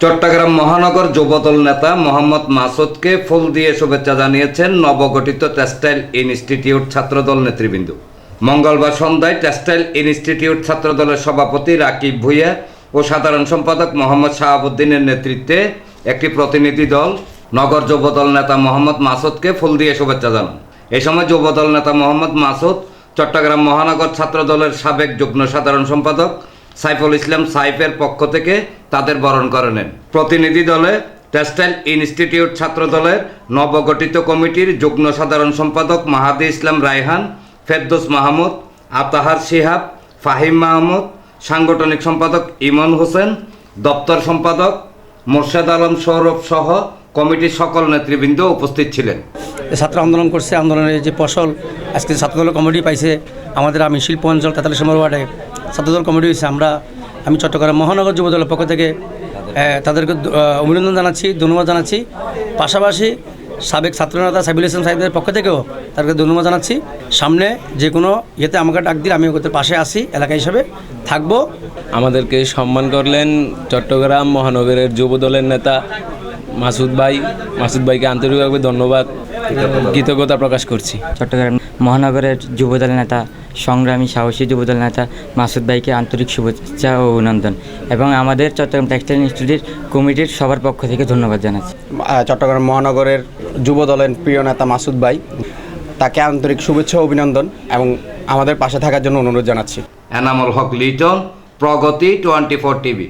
চট্টগ্রাম মহানগর যুবদল নেতা মোহাম্মদ মাসুদকে ফুল দিয়ে শুভেচ্ছা জানিয়েছেন নবগঠিত টেক্সটাইল ইনস্টিটিউট ছাত্রদল নেতৃবৃন্দ। মঙ্গলবার সন্ধ্যায় টেক্সটাইল ইনস্টিটিউট ছাত্রদলের সভাপতি রাকিব ভুইয়া ও সাধারণ সম্পাদক মোহাম্মদ শাহাবুদ্দিনের নেতৃত্বে একটি প্রতিনিধি দল নগর যুবদল নেতা মোহাম্মদ মাসুদকে ফুল দিয়ে শুভেচ্ছা জানান। এই সময় যুবদল নেতা মোহাম্মদ মাসুদ চট্টগ্রাম মহানগর ছাত্রদলের সাবেক যুগ্ম সাধারণ সম্পাদক সাইফুল ইসলাম সাইফের পক্ষ থেকে তাদের বরণ করে নেন। প্রতিনিধি দলে টেক্সটাইল ইনস্টিটিউট ছাত্র দলের নবগঠিত কমিটির যুগ্ম সাধারণ সম্পাদক মাহাদি ইসলাম রায়হান, ফেরদৌস মাহমুদ, আতাহার শিহাব, ফাহিম মাহমুদ, সাংগঠনিক সম্পাদক ইমন হোসেন, দপ্তর সম্পাদক মোর্শেদ আলম সৌরভ সহ কমিটির সকল নেতৃবৃন্দ উপস্থিত ছিলেন। ছাত্র আন্দোলন করছে, আন্দোলনের যে ফসল, আজকে ছাত্রদল কমিটি পাইছে, আমাদের আমি শিল্প অঞ্চল তেতাল্লিশ নম্বর ওয়ার্ডে ছাত্রদল কমিটি হয়েছে, আমরা, আমি চট্টগ্রাম মহানগর যুবদলের পক্ষ থেকে তাদেরকে অভিনন্দন জানাচ্ছি, ধন্যবাদ জানাচ্ছি। পাশাপাশি সাবেক ছাত্রনেতা সাইবুল ইসলাম সাহেবদের পক্ষ থেকেও তাদেরকে ধন্যবাদ জানাচ্ছি। সামনে যে কোনো ইয়েতে আমাকে ডাক দিলে আমি ওদের পাশে আসি, এলাকা হিসেবে থাকব। আমাদেরকে সম্মান করলেন চট্টগ্রাম মহানগরের যুব দলের নেতা মাসুদ ভাই। মাসুদ ভাইকে আন্তরিকভাবে ধন্যবাদ। কৃতজ্ঞতা প্রকাশ করছি। চট্টগ্রাম মহানগরের যুবদল নেতা সংগ্রামী সাহসী যুবদল নেতা মাসুদ ভাইকে আন্তরিক শুভেচ্ছা ও অভিনন্দন এবং আমাদের চট্টগ্রাম টেক্সটাইল ইনস্টিটিউট কমিটির সবার পক্ষ থেকে ধন্যবাদ জানাচ্ছি। চট্টগ্রাম মহানগরের যুবদলের প্রিয় নেতা মাসুদ ভাই তাকে আন্তরিক শুভেচ্ছা ও অভিনন্দন এবং আমাদের পাশে থাকার জন্য অনুরোধ জানাচ্ছি। Enamul Haque Liton Pragati twenty four TV.